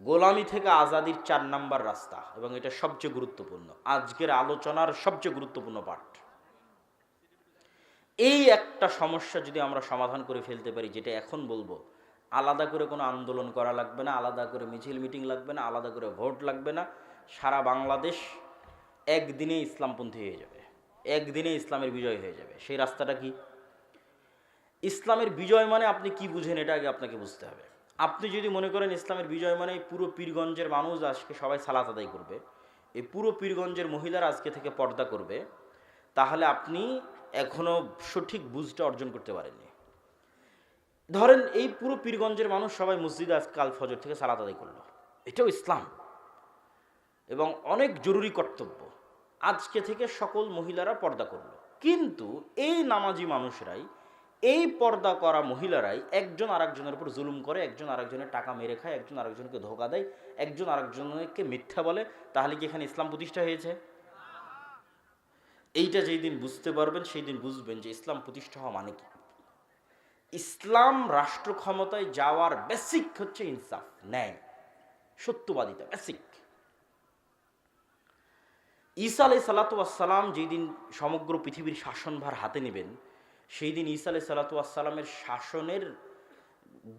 গোলামি থেকে আজাদির চার নাম্বার রাস্তা এবং এটা সবচেয়ে গুরুত্বপূর্ণ। আজকের আলোচনার সবচেয়ে গুরুত্বপূর্ণ পাঠ এই একটা সমস্যা যদি আমরা সমাধান করে ফেলতে পারি, যেটা এখন বলব, আলাদা করে কোনো আন্দোলন করা লাগবে না, আলাদা করে মিছিল, মিটিং লাগবে না, আলাদা করে ভোট লাগবে না, সারা বাংলাদেশ একদিনে ইসলামপন্থী হয়ে যাবে। একদিনে ইসলামের বিজয় হয়ে যাবে। সেই রাস্তাটা কি? ইসলামের বিজয় মানে আপনি কি বুঝেন, এটা আগে আপনাকে বুঝতে হবে। আপনি যদি মনে করেন ইসলামের বিজয় মানে পুরো পীরগঞ্জের মানুষ আজকে সবাই সালাত আদায় করবে, এই পুরো পীরগঞ্জের মহিলারা আজকে থেকে পর্দা করবে, তাহলে আপনি এখনও সঠিক বুঝটা অর্জন করতে পারেননি। ধরেন এই পুরো পীরগঞ্জের মানুষ সবাই মসজিদে আজ কাল ফজর থেকে সালাত আদায় করল। এটাও ইসলাম। এবং অনেক জরুরি কর্তব্য। আজকে থেকে সকল মহিলারা পর্দা করল। কিন্তু এই নামাজি মানুষরাই এই পর্দা করা মহিলারাই একজন আরেকজনের উপর জুলুম করে, একজন আরেকজনের টাকা মেরে খায়, একজন আরেকজনকে ধোকা দেয়, একজন আরেকজনকে মিথ্যা বলে। তাহলে কি এখানে ইসলাম প্রতিষ্ঠা হয়েছে? এইটা যেই দিন বুঝতে পারবেন, সেই দিন বুঝবেন যে ইসলাম প্রতিষ্ঠা হওয়া মানে কি। ইসলাম রাষ্ট্র ক্ষমতায় যাওয়ার বেসিক হচ্ছে ইনসাফ, ন্যায়, সত্যবাদিতা বেসিক ঈসা আলাই সালাতাম যেই দিন সমগ্র পৃথিবীর শাসনভার হাতে নেবেন সেই দিন ঈসা আলাই সালাতামের শাসনের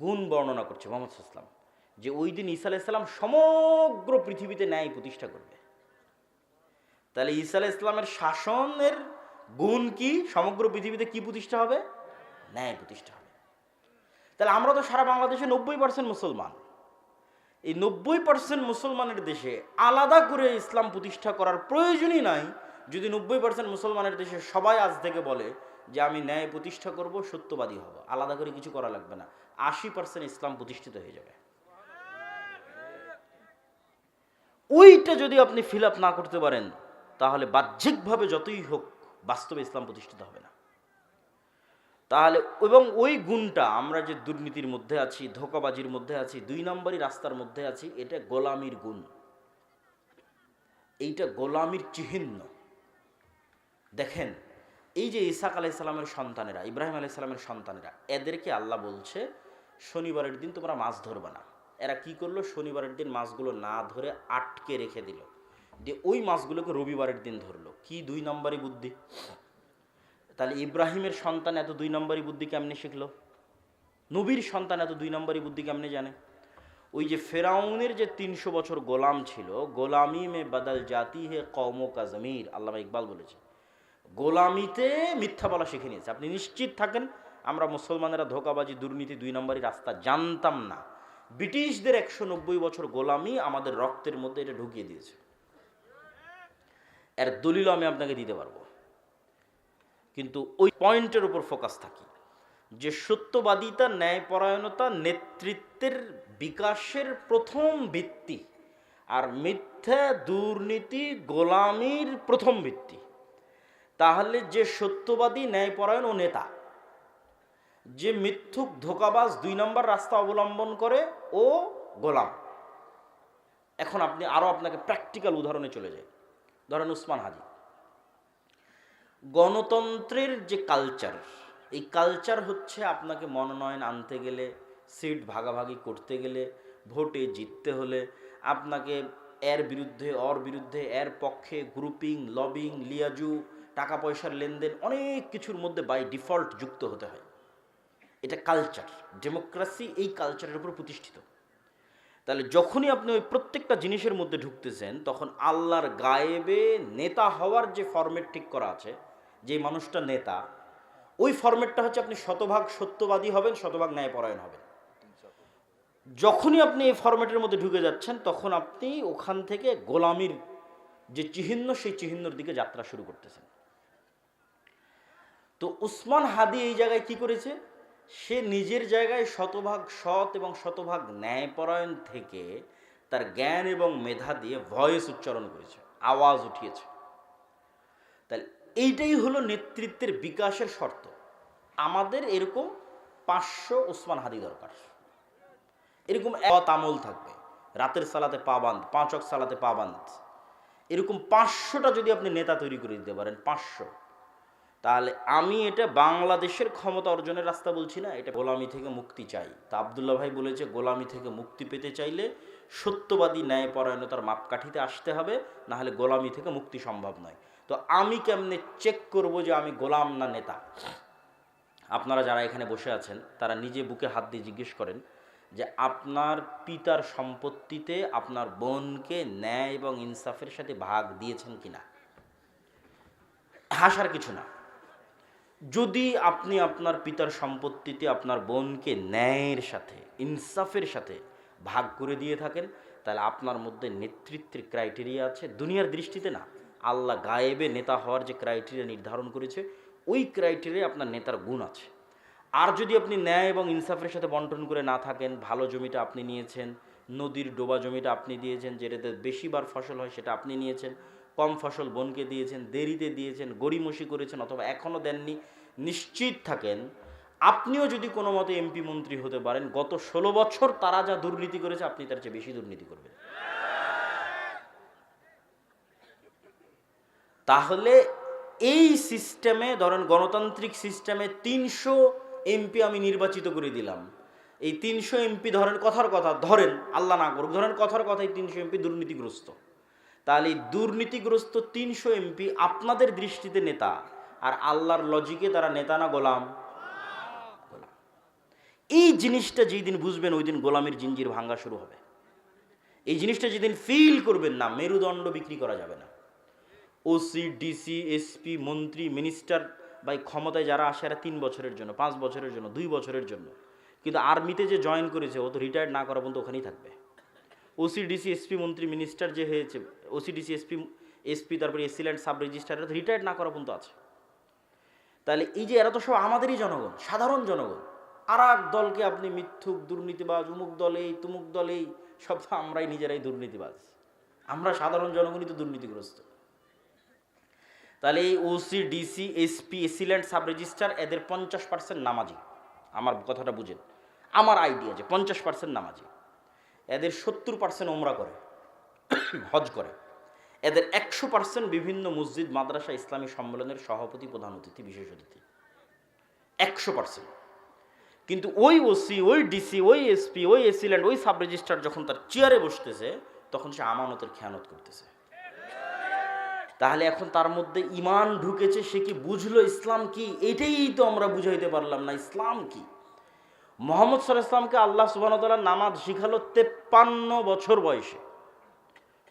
গুণ বর্ণনা করছে মোহাম্মদ ইসলাম যে ওই দিন ঈসা আলাইসাল্লাম সমগ্র পৃথিবীতে ন্যায় প্রতিষ্ঠা করবে। তাহলে ঈসা আলাহ ইসলামের শাসনের গুণ কি? সমগ্র পৃথিবীতে কি প্রতিষ্ঠা হবে? ন্যায় প্রতিষ্ঠা হবে। তাহলে আমরা তো সারা বাংলাদেশে নব্বই পার্সেন্ট মুসলমান। এই নব্বই পার্সেন্ট মুসলমানের দেশে আলাদা করে ইসলাম প্রতিষ্ঠা করার প্রয়োজনই নাই যদি নব্বই পার্সেন্ট মুসলমানের দেশে সবাই আজ থেকে বলে যে আমি ন্যায় প্রতিষ্ঠা করব, সত্যবাদী হব। আলাদা করে কিছু করা লাগবে না। আশি পার্সেন্ট ইসলাম প্রতিষ্ঠিত হয়ে যাবে। ওইটা যদি আপনি ফিল আপ না করতে পারেন, তাহলে বাহ্যিকভাবে যতই হোক, বাস্তবে ইসলাম প্রতিষ্ঠিত হবে না। তাহলে এবং ওই গুণটা আমরা যে দুর্নীতির মধ্যে আছি, ধোকাবাজির মধ্যে আছি, দুই নম্বরই রাস্তার মধ্যে আছি, এটা গোলামির গুণ। এইটা গোলামির চিহ্ন। দেখেন এই যে ইসাক আলাইসাল্লামের সন্তানেরা, ইব্রাহিম আলাইসাল্লামের সন্তানেরা, এদেরকে আল্লাহ বলছে, শনিবারের দিন তোমরা মাছ ধরবে না। এরা কি করল? শনিবারের দিন মাছগুলো না ধরে আটকে রেখে দিল। দিয়ে ওই মাছগুলোকে রবিবারের দিন ধরলো। কি দুই নম্বরই বুদ্ধি? তাহলে ইব্রাহিমের সন্তান এত দুই নম্বরই বুদ্ধি কেমনে শিখলো? নবীর সন্তান এত দুই নম্বরই বুদ্ধি কেমনে জানে? ওই যে ফেরাউনের যে তিনশো বছর গোলাম ছিল, গোলামি মে বদল জাতি হে কৌম কাজমির আল্লাহ ইকবাল বলেছে। গোলামিতে মিথ্যা বলা শিখে নিয়েছে। আপনি নিশ্চিত থাকেন, আমরা মুসলমানেরা ধোকাবাজি, দুর্নীতি দুই নম্বরই রাস্তা জানতাম না। ব্রিটিশদের একশো নব্বই বছর গোলামি আমাদের রক্তের মধ্যে এটা ঢুকিয়ে দিয়েছে। এর দলিল আমি আপনাকে দিতে পারব। কিন্তু ওই পয়েন্টের উপর ফোকাস থাকি, যে সত্যবাদিতা, ন্যায়পরায়ণতা, নেতৃত্বের বিকাশের প্রথম ভিত্তি আর মিথ্যা, দুর্নীতি, গোলামির প্রথম ভিত্তি। তাহলে যে সত্যবাদী ন্যায়পরায়ণ ও নেতা, যে মিথ্যুক ধোকাবাজ দুই নম্বর রাস্তা অবলম্বন করে ও গোলাম। এখন আপনি আরও আপনাকে প্র্যাকটিক্যাল উদাহরণে চলে যায় ধরেন উসমান হাজি। গণতন্ত্রের যে কালচার এই কালচার হচ্ছে আপনাকে মনোনয়ন আনতে গেলে, সিট ভাগাভাগি করতে গেলে, ভোটে জিততে হলে আপনাকে এর বিরুদ্ধে, অর বিরুদ্ধে, এর পক্ষে গ্রুপিং লবিং লিয়াজু টাকা পয়সার লেনদেন অনেক কিছুর মধ্যে বাই ডিফল্ট যুক্ত হতে হয়। এটা কালচার ডেমোক্রেসি এই কালচারের উপর প্রতিষ্ঠিত। তাহলে যখনই আপনি ওই প্রত্যেকটা জিনিসের মধ্যে ঢুকতেছেন, তখন আল্লাহর গায়েবে নেতা হওয়ার যে ফরম্যাট ঠিক করা আছে, যে মানুষটা নেতা, ওই ফরম্যাটটা হচ্ছে আপনি শতভাগ সত্যবাদী হবেন, শতভাগ ন্যায়পরায়ণ হবেন। যখনই আপনি এই ফরম্যাটের মধ্যে ঢুকে যাচ্ছেন, তখন আপনি ওখান থেকে গোলামির যে চিহ্ন, সেই চিহ্নর দিকে যাত্রা শুরু করতেছেন। তো উসমান হাদি এই জায়গায় কি করেছে? সে নিজের জায়গায় শতভাগ সৎ এবং শতভাগ ন্যায়পরায়ণ থেকে তার জ্ঞান এবং মেধা দিয়ে ভয়েস উচ্চারণ করেছে, আওয়াজ উঠিয়েছে। তাহলে এইটাই হলো নেতৃত্বের বিকাশের শর্ত। আমাদের এরকম পাঁচশো ওসমান হাদি দরকার। এরকম আমল থাকবে, রাতের সালাতে পাবান্ধ পাঁচক সালাতে পাবান্ধ এরকম পাঁচশোটা যদি আপনি নেতা তৈরি করে দিতে পারেন, পাঁচশো। তাহলে আমি এটা বাংলাদেশের ক্ষমতা অর্জনের রাস্তা বলছি না, এটা গোলামি থেকে মুক্তি চাই। তা আবদুল্লাহ ভাই বলেছে, গোলামি থেকে মুক্তি পেতে চাইলে সত্যবাদী ন্যায় পরায়ণতার মাপকাঠিতে আসতে হবে, নাহলে গোলামি থেকে মুক্তি সম্ভব নয়। তো আমি কেমনে চেক করব যে আমি গোলাম না নেতা? আপনারা যারা এখানে বসে আছেন, তারা নিজে বুকে হাত দিয়ে জিজ্ঞেস করেন যে আপনার পিতার সম্পত্তিতে আপনার বোনকে ন্যায় এবং ইনসাফের সাথে ভাগ দিয়েছেন কিনা? হাসার কিছু না। যদি আপনি আপনার পিতার সম্পত্তিতে আপনার বোনকে ন্যায়ের সাথে, ইনসাফের সাথে ভাগ করে দিয়ে থাকেন, তাহলে আপনার মধ্যে নেতৃত্বের ক্রাইটেরিয়া আছে। দুনিয়ার দৃষ্টিতে না, আল্লাহ গায়েবে নেতা হওয়ার যে ক্রাইটেরিয়া নির্ধারণ করেছে, ওই ক্রাইটেরিয়া আপনার নেতার গুণ আছে। আর যদি আপনি ন্যায় এবং ইনসাফের সাথে বন্টন করে না থাকেন, ভালো জমিটা আপনি নিয়েছেন, নদীর ডোবা জমিটা আপনি দিয়েছেন, যেটাতে বেশিবার ফসল হয় সেটা আপনি নিয়েছেন কম ফসল বনকে দিয়েছেন, দেরিতে দিয়েছেন, গড়িমসি করেছেন অথবা এখনও দেননি, নিশ্চিত থাকেন। আপনিও যদি কোনো মতে এমপি মন্ত্রী হতে পারেন, গত ষোলো বছর তারা যা দুর্নীতি করেছে, আপনি তার চেয়ে বেশি দুর্নীতি করবেন। তাহলে এই সিস্টেমে, ধরেন গণতান্ত্রিক সিস্টেমে তিনশো এমপি আমি নির্বাচিত করে দিলাম। এই তিনশো এমপি ধরেন কথার কথা, ধরেন, আল্লাহ না করুক, ধরেন কথার কথাই তিনশো এমপি দুর্নীতিগ্রস্ত। তাহলে দুর্নীতিগ্রস্ত তিনশো এমপি আপনাদের দৃষ্টিতে নেতা আর আল্লাহর লজিকে তারা নেতা না গোলাম। এই জিনিসটা যেই দিন বুঝবেন ওই দিন গোলামের জিঞ্জির ভাঙ্গা শুরু হবে। এই জিনিসটা যেদিন ফিল করবেন না, মেরুদণ্ড বিক্রি করা যাবে না। ওসি ডিসি এসপি মন্ত্রী মিনিস্টার বা ক্ষমতায় যারা আসে, এরা তিন বছরের জন্য, পাঁচ বছরের জন্য, দুই বছরের জন্য। কিন্তু আর্মিতে যে জয়েন করেছে, ও তো রিটায়ার্ড না করা পর্যন্ত ওখানেই থাকবে। ওসি ডিসি এসপি মন্ত্রী মিনিস্টার যে হয়েছে ওসি ডিসি এসপি এসপি তারপরে AC land sub registrar retired না করা পর্যন্ত আছে। তাহলে এই যে এরা তো সব আমাদেরই জনগণ, সাধারণ জনগণ। আর এক দলকে আপনি মিথ্যুক, দুর্নীতিবাজ, উমুক দলে এই তুমুক দলে সব তো আমরাই নিজেরাই দুর্নীতিবাজ। আমরা সাধারণ জনগণই তো দুর্নীতিগ্রস্ত। তাহলে এই OC DC SP AC land sub registrar এদের পঞ্চাশ পার্সেন্ট নামাজি। আমার কথাটা বুঝেন। আমার আইডিয়া যে পঞ্চাশ পার্সেন্ট নামাজি। এদের সত্তর পার্সেন্ট ওমরা করে, হজ করে। এদের একশো পার্সেন্ট বিভিন্ন মসজিদ, মাদ্রাসা, ইসলামী সম্মেলনের সভাপতি, প্রধান অতিথি, বিশেষ অতিথি। একশো পার্সেন্ট কিন্তু ওই ওসি ওই ডিসি ওই এসপি ওই এসিল্যান্ড ওই সাব রেজিস্ট্রার যখন তার চেয়ারে বসতেছে, তখন সে আমানতের খেয়ানত করতেছে। তাহলে এখন তার মধ্যে ইমান ঢুকেছে, সে কি বুঝলো ইসলাম কি? এটাই তো আমরা বুঝাইতে পারলাম না, ইসলাম কি? মোহাম্মদ সাল্লাহ ইসলামকে আল্লাহ সুবাহতাল্লাহ নামাজ শিখালো বছর বয়সে।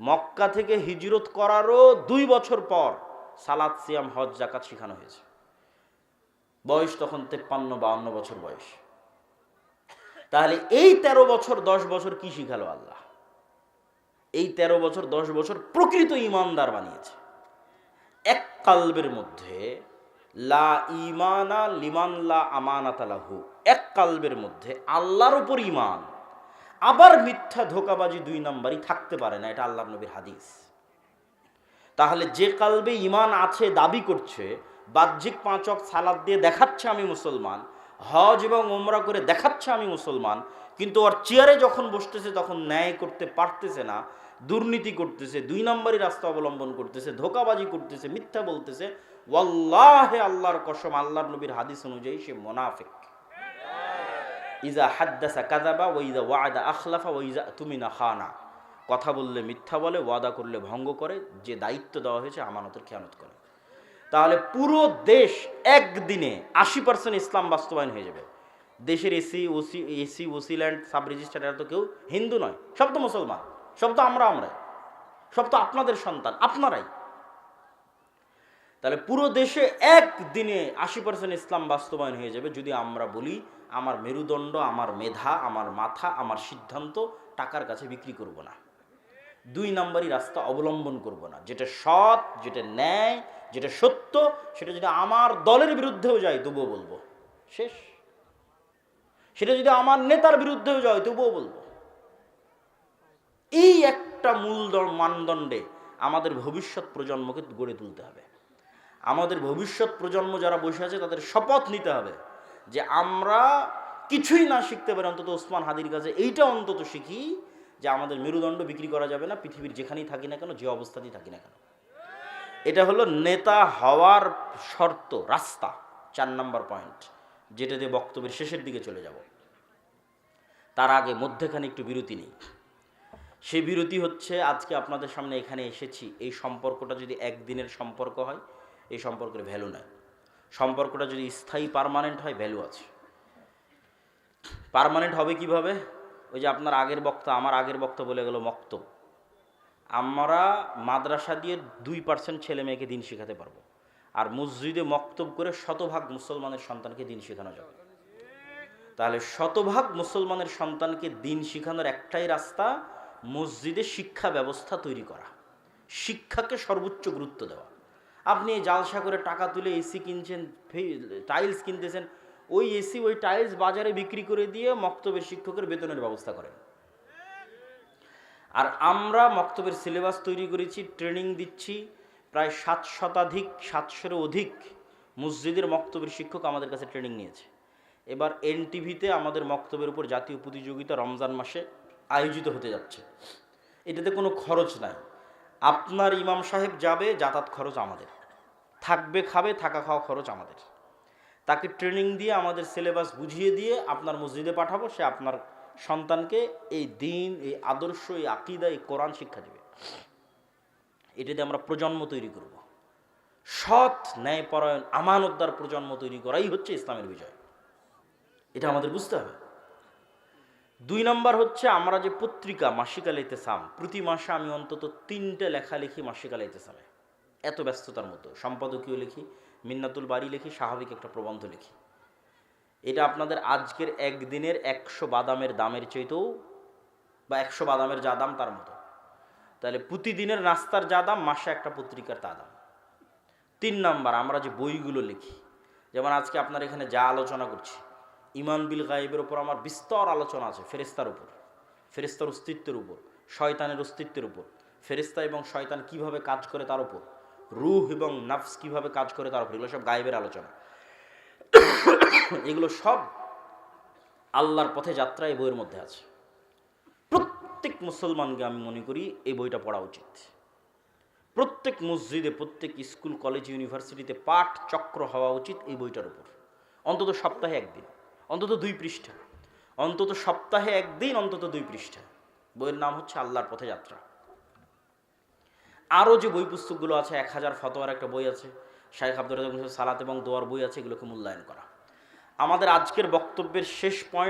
মক্কা থেকে হিজরত করারও দুই বছর পর সালাদ সিয়াম, হজ জাকাত শেখানো হয়েছে। বয়স তখন তেপ্পান্ন, বাউন্ন বছর বয়স। তাহলে এই তেরো বছর, দশ বছর কি শিখালো আল্লাহ? এই তেরো বছর, দশ বছর প্রকৃত ইমানদার বানিয়েছে। এক কালবের মধ্যে, লা ইমানা লিমান লা আমানাতালাহু এক কালবের মধ্যে আল্লাহর উপর ইমান আবার মিথ্যা ধোকাবাজি দুই নম্বরই থাকতে পারে না, এটা আল্লাহ নবীর হাদিস। তাহলে যে কালবে ইমান আছে, দাবি করছে, বাহ্যিক পাঁচক সালাদ দিয়ে দেখাচ্ছে আমি মুসলমান, হজ এবং ওমরা করে দেখাচ্ছে আমি মুসলমান, কিন্তু ওর চেয়ারে যখন বসতেছে তখন ন্যায় করতে পারতেছে না, দুর্নীতি করতেছে, দুই নম্বরই রাস্তা অবলম্বন করতেছে, ধোকাবাজি করতেছে, মিথ্যা বলতেছে, ওয়াল্লাহে আল্লাহর কসম, আল্লাহর নবীর হাদিস অনুযায়ী সে মোনাফেক। ইজা হাদ্দাসা কাদাবা ওইজা ওয়াদা আখলাফা ওইজা তুমিনা খানা। কথা বললে মিথ্যা বলে, ওয়াদা করলে ভঙ্গ করে, যে দায়িত্ব দেওয়া হয়েছে আমানতের খেয়ানত করে। তাহলে পুরো দেশ একদিনে আশি পার্সেন্ট ইসলাম বাস্তবায়ন হয়ে যাবে। দেশের AC, OC, AC OC land sub registrar তো কেউ হিন্দু নয়, সব তো মুসলমান, সব তো আমরা আমরাই, সব তো আপনাদের সন্তান, আপনারাই। তাহলে পুরো দেশে একদিনে আশি পার্সেন্ট ইসলাম বাস্তবায়ন হয়ে যাবে যদি আমরা বলি আমার মেরুদণ্ড, আমার মেধা, আমার মাথা, আমার সিদ্ধান্ত টাকার কাছে বিক্রি করব না। দুই নাম্বারই রাস্তা অবলম্বন করব না। যেটা সৎ, যেটা ন্যায়, যেটা সত্য, সেটা যদি আমার দলের বিরুদ্ধেও যায়, তবুও বলব। শেষ। সেটা যদি আমার নেতার বিরুদ্ধেও যায়, তবুও বলব। এই একটা মূলদণ্ড, মানদণ্ডে আমাদের ভবিষ্যৎ প্রজন্মকে গড়ে তুলতে হবে। আমাদের ভবিষ্যৎ প্রজন্ম যারা বসে আছে, তাদের শপথ নিতে হবে যে আমরা কিছুই না শিখতে পারি, অন্তত ওসমান হাদির কাছে এইটা অন্তত শিখি যে আমাদের মেরুদণ্ড বিক্রি করা যাবে না, পৃথিবীর যেখানেই থাকি না কেন, যে অবস্থাতেই থাকি না কেন। এটা হলো নেতা হওয়ার শর্ত, রাস্তা, চার নাম্বার পয়েন্ট যেটা দিয়ে বক্তব্যের শেষের দিকে চলে যাব। তার আগে মধ্যেখানে একটু বিরতি নেই। সেই বিরতি হচ্ছে, আজকে আপনাদের সামনে এখানে এসেছি। এই সম্পর্কটা যদি একদিনের সম্পর্ক হয় এই সম্পর্কের ভ্যালু নাই। সম্পর্কটা যদি স্থায়ী পারমানেন্ট হয় ভ্যালু আছে। পারমানেন্ট হবে কীভাবে? ওই যে আপনার আগের বক্তা, আমার আগের বক্তা বলে গেল মক্তব। আমরা মাদ্রাসা দিয়ে দুই পার্সেন্ট ছেলে মেয়েকে দিন শেখাতে পারব। আর মসজিদে মক্তব করে শতভাগ মুসলমানের সন্তানকে দিন শেখানো যাবে। তাহলে শতভাগ মুসলমানের সন্তানকে দিন শেখানোর একটাই রাস্তা মসজিদে শিক্ষা ব্যবস্থা তৈরি করা। শিক্ষাকে সর্বোচ্চ গুরুত্ব দেওয়া। আপনি জালসা করে টাকা তুলে এসি কিনছেন টাইলস কিনতেছেন, ওই এসি ওই টাইলস বাজারে বিক্রি করে দিয়ে মক্তবের শিক্ষকের বেতনের ব্যবস্থা করেন। আর আমরা মক্তবের সিলেবাস তৈরি করেছি ট্রেনিং দিচ্ছি, প্রায় সাত শতাধিক, সাতশোরও অধিক মসজিদের মক্তবের শিক্ষক আমাদের কাছে ট্রেনিং নিয়েছে। এবার এনটিভিতে আমাদের মক্তবের উপর জাতীয় প্রতিযোগিতা রমজান মাসে আয়োজিত হতে যাচ্ছে। এটাতে কোনো খরচ নাই। আপনার ইমাম সাহেব যাবে, যাতায়াত খরচ আমাদের। থাকবে, খাবে, থাকা খাওয়া খরচ আমাদের। তাকে ট্রেনিং দিয়ে আমাদের সিলেবাস বুঝিয়ে দিয়ে আপনার মসজিদে পাঠাবো, সে আপনার সন্তানকে এই দিন, এই আদর্শ, এই আকিদা, এই কোরআন শিক্ষা দেবে। এটাতে আমরা প্রজন্ম তৈরি করব। সৎ ন্যায়পরায়ণ, আমানতদার প্রজন্ম তৈরি করাই হচ্ছে ইসলামের বিজয়। এটা আমাদের বুঝতে হবে। দুই নম্বর হচ্ছে আমরা যে পত্রিকা মাসিকাল ইতেসাম প্রতি মাসে আমি অন্তত তিনটে লেখা লিখি মাসিকাল ইতেসামে এত ব্যস্ততার মতো সম্পাদকীয় লিখি, মিন্নাতুল বাড়ি লিখি, স্বাভাবিক একটা প্রবন্ধ লিখি। এটা আপনাদের আজকের একদিনের একশো বাদামের দামের চাইতেও বা একশো বাদামের যা দাম তার মতো। তাহলে প্রতিদিনের নাস্তার যা দাম, মাসে একটা পত্রিকার তা দাম। তিন নাম্বার, আমরা যে বইগুলো লিখি, যেমন আজকে আপনার এখানে যা আলোচনা করছি ইমান বিল গায়েবের উপর আমার বিস্তর আলোচনা আছে ফেরেস্তার উপর। ফেরেস্তার অস্তিত্বের উপর, শয়তানের অস্তিত্বের উপর। ফেরেস্তা এবং শয়তান কীভাবে কাজ করে তার উপর। রুহ এবং নাফস কীভাবে কাজ করে তার উপর, এগুলো সব গায়েবের আলোচনা। এগুলো সব আল্লাহর পথে যাত্রা এই বইয়ের মধ্যে আছে। প্রত্যেক মুসলমানকে আমি মনে করি এই বইটা পড়া উচিত। প্রত্যেক মসজিদে, প্রত্যেক স্কুল, কলেজ, ইউনিভার্সিটিতে পাঠ চক্র হওয়া উচিত এই বইটার উপর। অন্তত সপ্তাহে একদিন, অন্তত দুই পৃষ্ঠা, অন্তত সপ্তাহে একদিন, অন্তত দুই পৃষ্ঠা। বইয়ের নাম হচ্ছে আল্লাহর পথে যাত্রা। আরও যে বই পুস্তকগুলো আছে, এক হাজার ফতোয়ার একটা বই আছে শাহেখ আব্দুল সালাত এবং দোয়ার বই আছে, এগুলোকে মূল্যায়ন করা। আমাদের আজকের বক্তব্যের শেষ পয়েন্ট